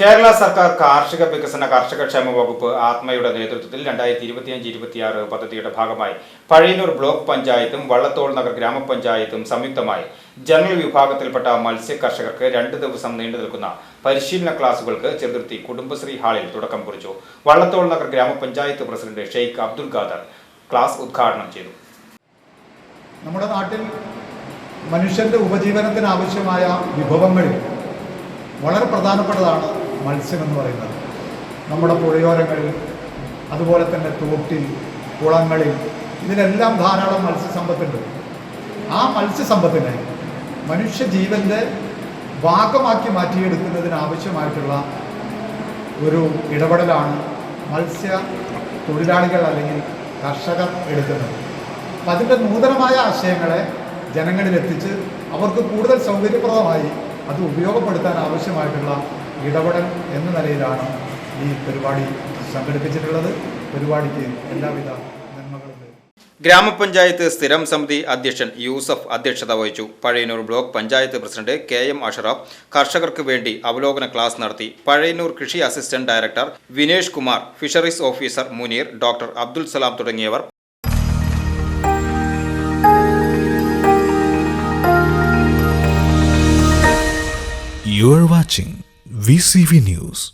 Kerala സർക്കാർ കാർഷിക വികസന കർഷക ക്ഷേമ വകുപ്പ് ആത്മയുടെ നേതൃത്വത്തിൽ രണ്ടായിരത്തി ഇരുപത്തിയഞ്ച് ഇരുപത്തിയാറ് പദ്ധതിയുടെ ഭാഗമായി പഴയന്നൂർ ബ്ലോക്ക് പഞ്ചായത്തും വള്ളത്തോൾ നഗർ ഗ്രാമപഞ്ചായത്തും സംയുക്തമായി ജനറൽ വിഭാഗത്തിൽപ്പെട്ട മത്സ്യ കർഷകർക്ക് രണ്ട് ദിവസം നീണ്ടു നിൽക്കുന്ന പരിശീലന ക്ലാസുകൾക്ക് ചെറുതിർത്തി കുടുംബശ്രീ ഹാളിൽ തുടക്കം കുറിച്ചു. വള്ളത്തോൾ നഗർ ഗ്രാമപഞ്ചായത്ത് പ്രസിഡന്റ് ഷെയ്ഖ് അബ്ദുൽ ഖാദർ ക്ലാസ് ഉദ്ഘാടനം ചെയ്തു. നമ്മുടെ നാട്ടിൽ മനുഷ്യന്റെ ഉപജീവനത്തിന് ആവശ്യമായ വിഭവങ്ങളിൽ വളരെ പ്രധാനപ്പെട്ടതാണ്. മത്സ്യം എന്ന് പറയുന്നത്. നമ്മുടെ പുഴയോരങ്ങളിൽ അതുപോലെ തന്നെ തോട്ടിൽ കുളങ്ങളിൽ ഇതിനെല്ലാം ധാരാളം മത്സ്യസമ്പത്തുണ്ട്. ആ മത്സ്യസമ്പത്തിനെ മനുഷ്യജീവന്റെ ഭാഗമാക്കി മാറ്റിയെടുക്കുന്നതിന് ആവശ്യമായിട്ടുള്ള ഒരു ഇടപെടലാണ് മത്സ്യ തൊഴിലാളികൾ അല്ലെങ്കിൽ കർഷകർ എടുക്കുന്നത്. അപ്പം അതിന്റെ നൂതനമായ ആശയങ്ങളെ ജനങ്ങളിലെത്തിച്ച് അവർക്ക് കൂടുതൽ സൗകര്യപ്രദമായി അത് ഉപയോഗപ്പെടുത്താൻ ആവശ്യമായിട്ടുള്ള ഇടപെടൽ എന്ന നിലയിലാണ് ഈ പരിപാടി സംഘടിപ്പിച്ചിട്ടുള്ളത്. പരിപാടിക്ക് എല്ലാവിധ നന്മകളും. ഗ്രാമപഞ്ചായത്ത് സ്ഥിരം സമിതി അധ്യക്ഷൻ യൂസഫ് അധ്യക്ഷത വഹിച്ചു. Pazhayannur block panchayat president K M Ashraf കർഷകർക്ക് വേണ്ടി അവലോകന ക്ലാസ് നടത്തി. പഴയന്നൂർ കൃഷി assistant director Vinesh Kumar fisheries officer Muneer doctor Abdul Salam തുടങ്ങിയവർ. You're watching VCV News.